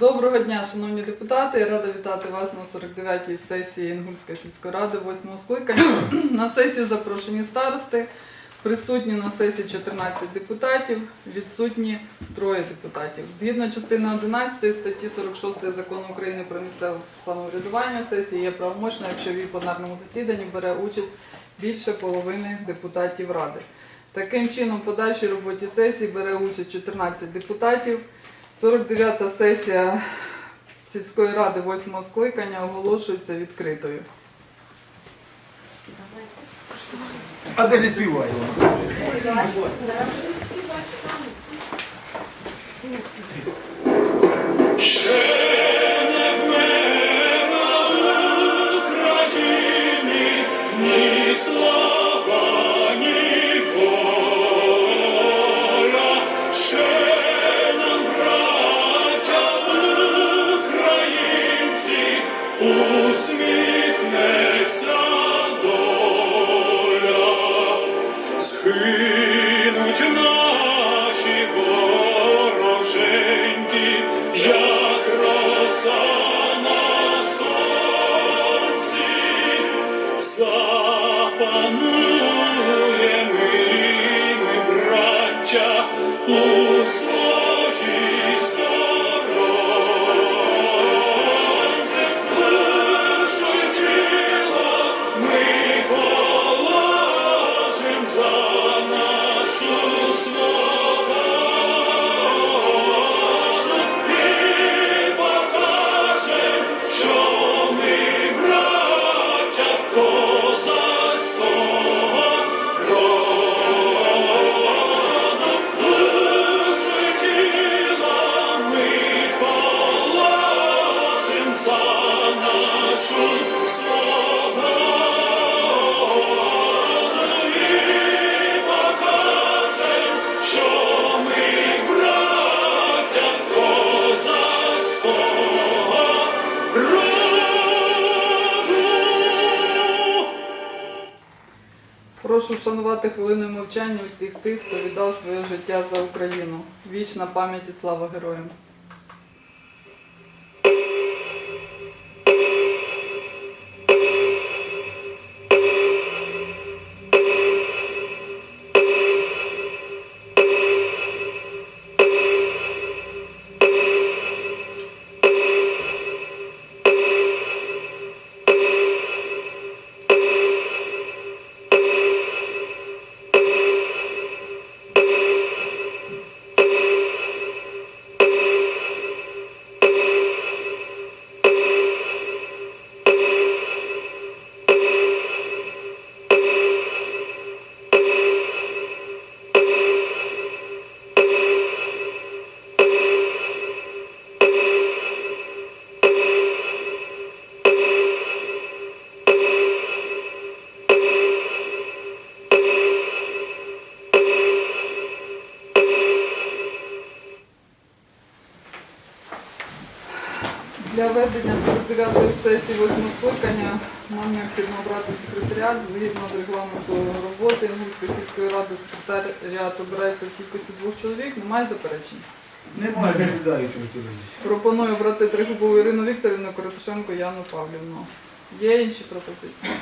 Доброго дня, шановні депутати. Рада вітати вас на 49-й сесії Інгульської сільської ради 8 скликання. На сесію запрошені старости. Присутні на сесії 14 депутатів, відсутні троє депутатів. Згідно частини 11 статті 46 закону України про місцеве самоврядування, сесія є правомочна, якщо в її пленарному засіданні бере участь більше половини депутатів ради. Таким чином, в подальшій роботі сесії бере участь 14 депутатів. 49-та сесія сільської ради 8 скликання оголошується відкритою. А де не співає? Прошу вшанувати хвилиною мовчання усіх тих, хто віддав своє життя за Україну. Вічна пам'ять і слава героям. Для ведення 49-ї сесії 8 скликання нам необхідно обрати секретаріат. Згідно з регламенту роботи Інгульської сільської ради секретаріат обирається в кількості двох чоловік. Немає заперечень. Немає, не сідають у. Пропоную обрати Тригубову Ірину Вікторівну, Коротушенко Яну Павлівну. Є інші пропозиції?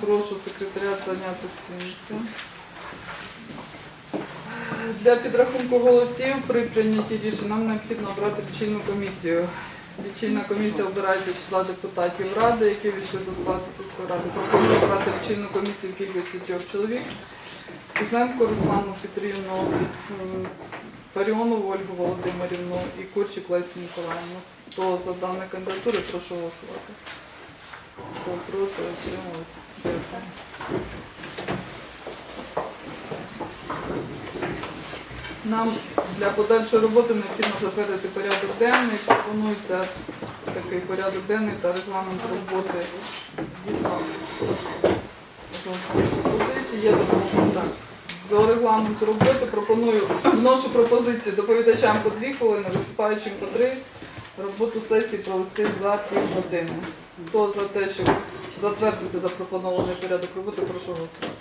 Прошу секретаріат зайняти своє місце. Для підрахунку голосів при прийнятті рішень нам необхідно обрати лічильну комісію. Лічильна комісія обирається з числа депутатів ради, які війшли до складу сільської ради. Пропоную обрати лічильну комісію в кількості трьох чоловік. Кузненко Руслану Петрівну, Фаріонову Ольгу Володимирівну і Курчик Лесю Миколаївну. Хто за дані кандидатури, прошу голосувати. Хто проти. Дякую. Нам для подальшої роботи необхідно затвердити порядок денний. Пропонується такий порядок денний та регламент роботи пропозиції. Є. Так. До регламенту роботи пропоную вношу пропозицію доповідачам по дві хвилини, виступаючим по три. Роботу сесії провести за півгодини. Хто за те, щоб затвердити запропонований порядок роботи, прошу голосувати.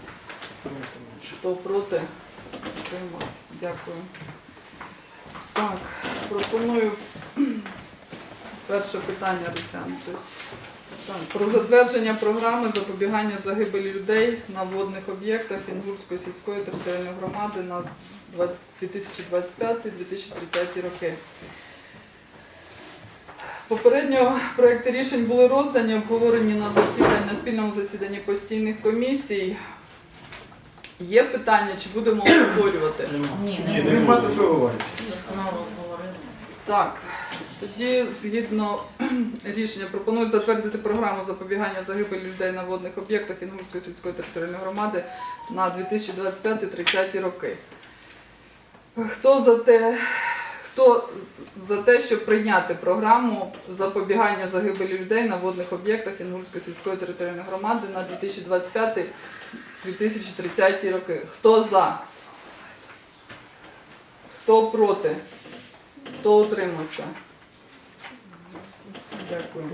Хто проти? Утримався. Дякую. Так, пропоную перше питання розглянути. Про затвердження програми запобігання загибелі людей на водних об'єктах Інгульської сільської територіальної громади на 2025-2030 роки. Попередньо проекти рішень були роздані, обговорені на засіданні на спільному засіданні постійних комісій. Є питання, чи будемо обговорювати? Ні, Ні, не Нема до чого говорити. Так, тоді згідно рішення пропоную затвердити програму запобігання загибелі людей на водних об'єктах Інгульської сільської територіальної громади на 2025-30 роки. Хто за те, хто за те, щоб прийняти програму запобігання загибелі людей на водних об'єктах Інгульської сільської територіальної громади на 2025-2030 роки? Хто за? Хто проти? Хто утримався? Дякую.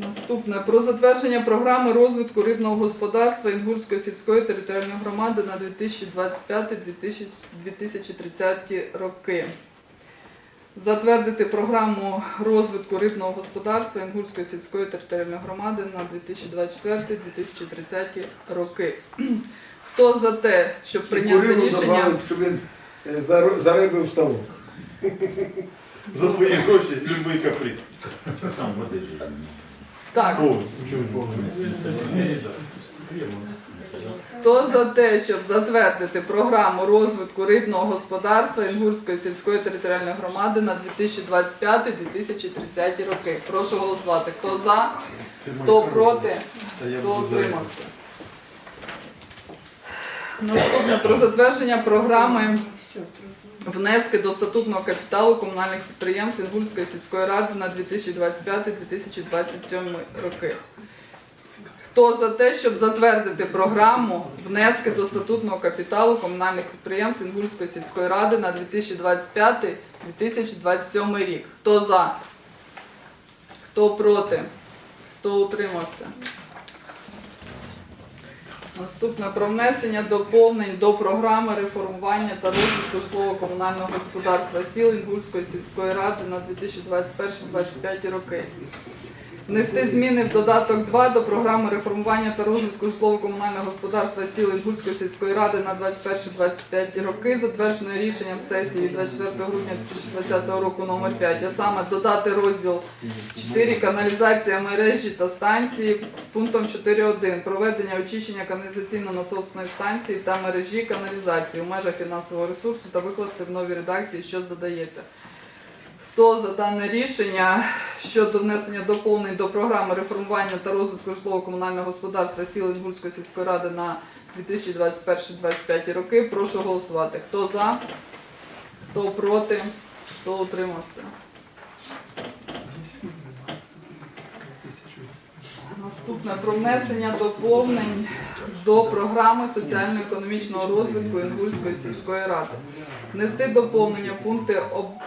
Наступне про затвердження програми розвитку рибного господарства Інгульської сільської територіальної громади на 2025-2030 роки. Затвердити програму розвитку рибного господарства Інгульської сільської територіальної громади на 2024-2030 роки. Хто за те, щоб прийняти рішення? добавить, щоб він е, заро- зарибив ставок. За твої гроші любий каприз. Там води ж. Так, Хто за те, щоб затвердити програму розвитку рибного господарства Інгульської сільської територіальної громади на 2025-2030 роки? Прошу голосувати. Хто за, хто проти, хто утримався? Наступне про затвердження програми внески до статутного капіталу комунальних підприємств Інгульської сільської ради на 2025-2027 роки. Хто за те, щоб затвердити програму внески до статутного капіталу комунальних підприємств Інгульської сільської ради на 2025-2027 рік? Хто за? Хто проти? Хто утримався? Наступне про внесення доповнень до програми реформування та розвитку житлово-комунального господарства сіл Інгульської сільської ради на 2021-2025 роки. Внести зміни в додаток 2 до програми реформування та розвитку житлово-комунального господарства сіл Інгульської сільської ради на 21-25 роки, затвердженої рішенням сесії 24 грудня 2020 року номер 5, а саме додати розділ 4 каналізація мережі та станції з пунктом 4.1 проведення очищення каналізаційно-насосної станції та мережі каналізації у межах фінансового ресурсу та викласти в новій редакції, що додається. Хто за дане рішення щодо внесення доповнень до програми реформування та розвитку житлово-комунального господарства сіл Інгульської сільської ради на 2021-2025 роки, прошу голосувати. Хто за, хто проти, хто утримався. Наступне про внесення доповнень до програми соціально-економічного розвитку Інгульської сільської ради. Внести доповнення в пункти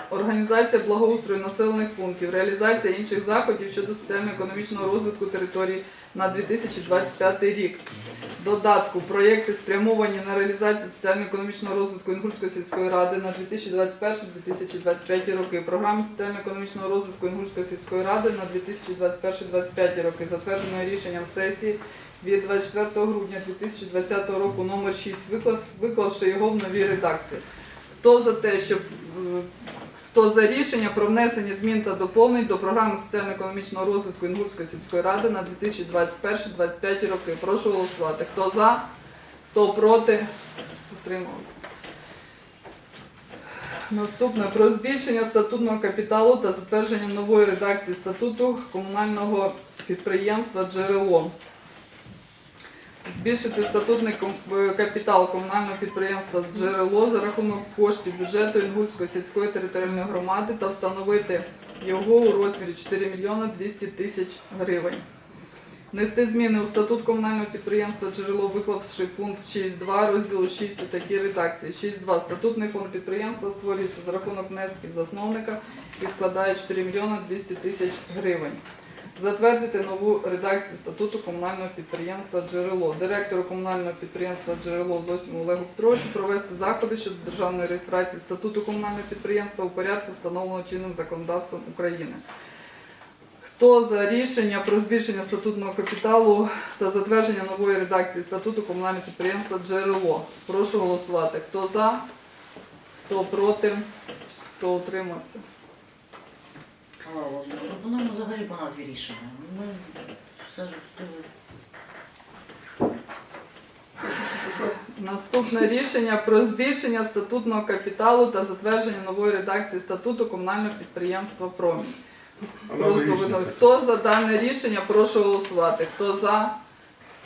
організація благоустрою населених пунктів, реалізація інших заходів щодо соціально-економічного розвитку територій на 2025 рік. Додатку проєкти спрямовані на реалізацію соціально-економічного розвитку Інгульської сільської ради на 2021-2025 роки. Програми соціально-економічного розвитку Інгульської сільської ради на 2021-2025 роки, затвердженої рішенням сесії від 24 грудня 2020 року номер 6, виклавши його в новій редакції. Хто за те, щоб хто за рішення про внесення змін та доповнень до програми соціально-економічного розвитку Інгульської сільської ради на 2021-2025 роки? Прошу голосувати. Хто за, хто проти, утримався. Наступне про збільшення статутного капіталу та затвердження нової редакції статуту комунального підприємства Джерело. Збільшити статутний е, капітал комунального підприємства Джерело за рахунок коштів бюджету Інгульської сільської територіальної громади та встановити його у розмірі 4 мільйони 200 тисяч гривень. Внести зміни у статут комунального підприємства Джерело, виклавши пункт 6.2 розділу 6 у такій редакції. 6.2. Статутний фонд підприємства створюється за рахунок внесків засновника і складає 4 мільйони 200 тисяч гривень. Затвердити нову редакцію статуту комунального підприємства Джерело. Директору комунального підприємства Джерело Зосіму Олегу Петровичу провести заходи щодо державної реєстрації статуту комунального підприємства у порядку, встановленого чинним законодавством України. Хто за рішення про збільшення статутного капіталу та затвердження нової редакції статуту комунального підприємства Джерело? Прошу голосувати. Хто за? Хто проти? Хто утримався? Алло, пропонуємо взагалі по назві рішення. Ми все ж встигли. Наступне рішення про збільшення статутного капіталу та затвердження нової редакції статуту комунального підприємства Промінь. Просто видно, хто за дане рішення, прошу голосувати. Хто за,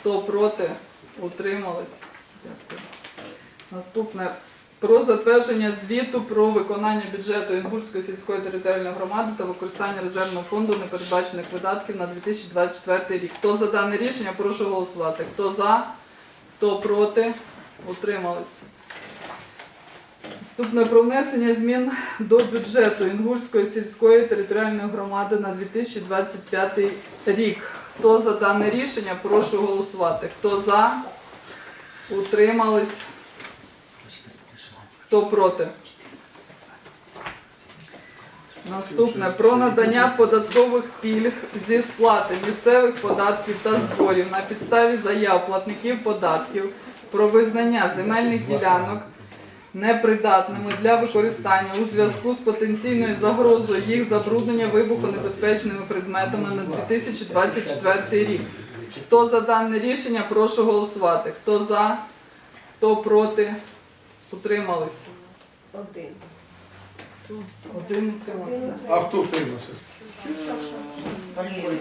хто проти, утримались. Дякую. Наступне про затвердження звіту про виконання бюджету Інгульської сільської територіальної громади та використання резервного фонду непередбачених видатків на 2024 рік. Хто за дане рішення, прошу голосувати. Хто за, хто проти, утримались. Наступне про внесення змін до бюджету Інгульської сільської територіальної громади на 2025 рік. Хто за дане рішення, прошу голосувати. Хто за, утримались, хто проти. Наступне про надання податкових пільг зі сплати місцевих податків та зборів на підставі заяв платників податків про визнання земельних ділянок непридатними для використання у зв'язку з потенційною загрозою їх забруднення вибухонебезпечними предметами на 2024 рік. Хто за дане рішення, прошу голосувати. Хто за, хто проти, утримались. Один. Один утримався. А хто втримався? Валерійович,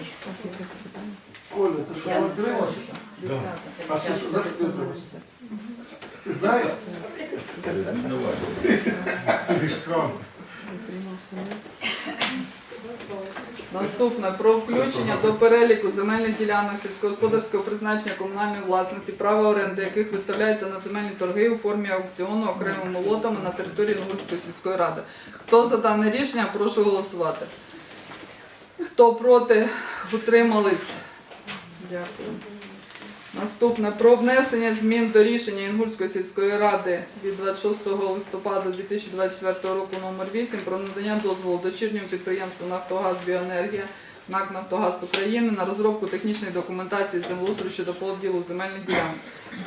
Коля, це втримався? це А ти що, знаєш, хто втримався? Ти знаєш? Сидиш крам. Наступне про включення до переліку земельних ділянок сільськогосподарського призначення комунальної власності, права оренди яких виставляється на земельні торги у формі аукціону окремими лотами на території Новгородської сільської ради. Хто за дане рішення, прошу голосувати. Хто проти, утримались. Дякую. Наступне про внесення змін до рішення Інгульської сільської ради від 26 листопада 2024 року номер 8 про надання дозволу дочірньому підприємству Нафтогаз Біоенергія НАК Нафтогаз України на розробку технічної документації землеустрою щодо поділу земельних ділянок.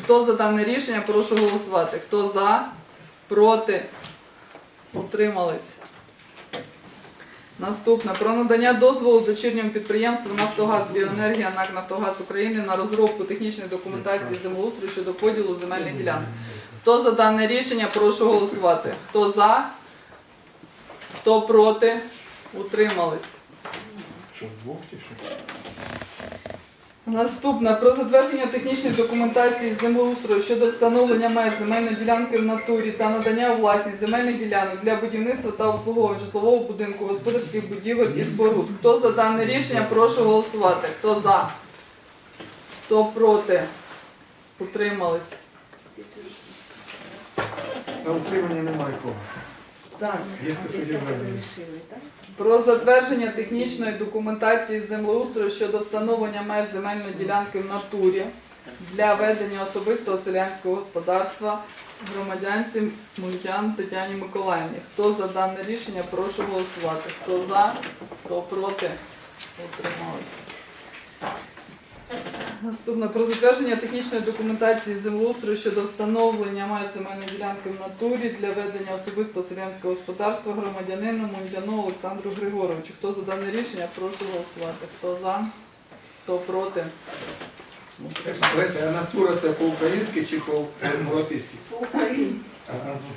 Хто за дане рішення, прошу голосувати. Хто за, проти, утримались. Наступне про надання дозволу дочірньому підприємству Нафтогаз Біоенергія НАК Нафтогаз України на розробку технічної документації землеустрою щодо поділу земельних ділянок. Хто за дане рішення, прошу голосувати. Хто за, хто проти, утримались. Що, двох чи що? Наступне про затвердження технічної документації землеустрою щодо встановлення меж земельної ділянки в натурі та надання у власність земельних ділянок для будівництва та обслуговування житлового будинку, господарських будівель і споруд. Хто за дане рішення, прошу голосувати. Хто за? Хто проти? Утримались. На утримання немає кого. Так, Є а після так? Про затвердження технічної документації землеустрою щодо встановлення меж земельної ділянки в натурі для ведення особистого селянського господарства громадянці Мунтян Тетяні Миколаївні. Хто за дане рішення, прошу голосувати. Хто за, хто проти, утрималися. Наступне про затвердження технічної документації землеустрою щодо встановлення меж земельної ділянки в натурі для ведення особистого селянського господарства громадянину Мундяну Олександру Григоровичу. Хто за дане рішення, прошу голосувати. Хто за, хто проти. Леся, а натура це по-українськи чи по-російськи?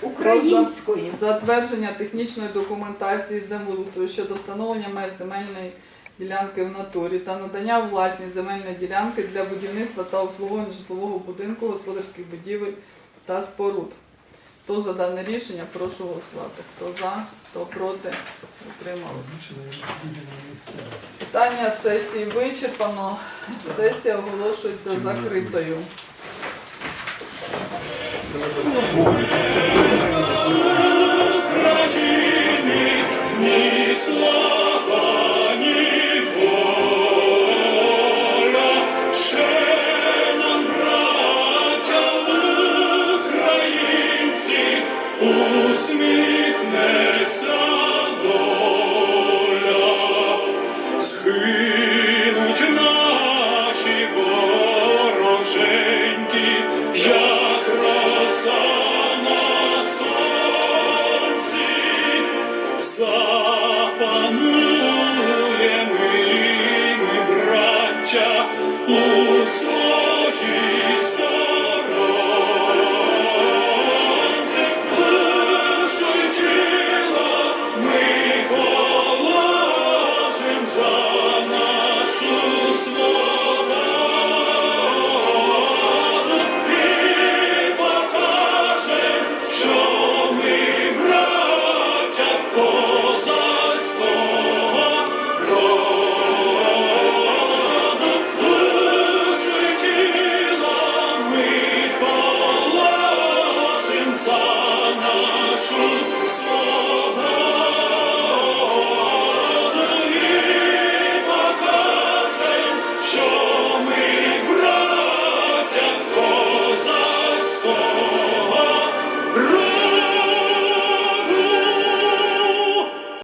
Українською. Затвердження технічної документації землеустрою щодо встановлення меж земельної ділянки в натурі та надання у власність земельної ділянки для будівництва та обслуговування житлового будинку, господарських будівель та споруд. Хто за дане рішення, прошу голосувати. Хто за, хто проти, утрималися. Питання сесії вичерпано. Сесія оголошується закритою. України ні Star.